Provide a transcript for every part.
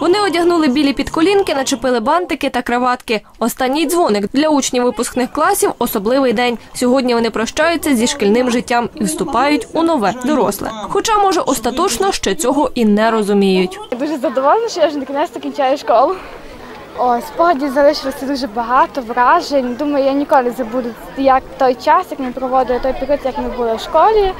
Вони одягнули білі підколінки, начепили бантики та краватки. Останній дзвоник для учнів випускних класів особливий день. Сьогодні вони прощаються зі шкільним життям і вступають у нове доросле. Хоча, може, остаточно ще цього і не розуміють. Дуже задоволена, що я вже накінець кінчаю школу. О, спогадів залишилося дуже багато вражень. Думаю, я ніколи забуду як той час, як ми проводили той період, як ми були в школі.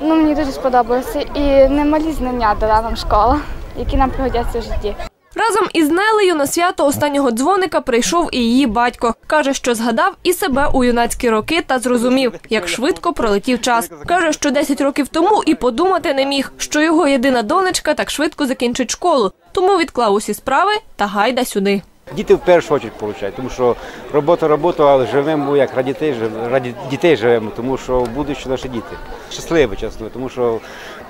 Ну, мені дуже сподобалося. І немалі знання дала нам школа, які нам пригодяться в житті. Разом із Нелею на свято останнього дзвоника прийшов і її батько. Каже, що згадав і себе у юнацькі роки та зрозумів, як швидко пролетів час. Каже, що 10 років тому і подумати не міг, що його єдина донечка так швидко закінчить школу. Тому відклав усі справи та гайда сюди. Діти в першу чергу получають, тому що робота робота, але живемо як раді дітей, раді дітей живемо, тому що в будущее наші діти. Щасливі, чесно, тому що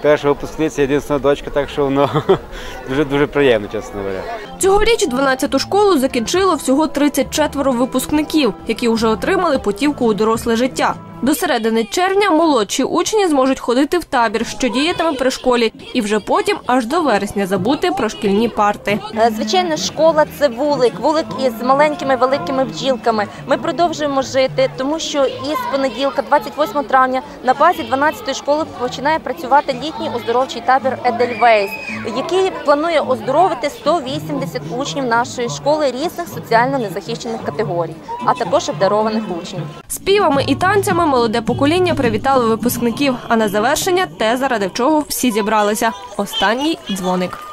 перша випускниця, єдина дочка, так що воно дуже дуже приємно, чесно говоря. Цьогоріч 12-ту школу закінчило всього 34 випускників, які вже отримали путівку у доросле життя. До середини червня молодші учні зможуть ходити в табір, що діятиме при школі, і вже потім аж до вересня забути про шкільні парти. Е, Звичайно, школа це вулик, вулик із маленькими великими бджілками. Ми продовжуємо жити, тому що із понеділка, 28 травня, на базі 12-ї школи починає працювати літній оздоровчий табір Едельвейс, який планує оздоровити 180 учнів нашої школи різних соціально незахищених категорій, а також обдарованих учнів. Співами і танцями молоде покоління привітало випускників. А на завершення те, заради чого всі зібралися. Останній дзвоник.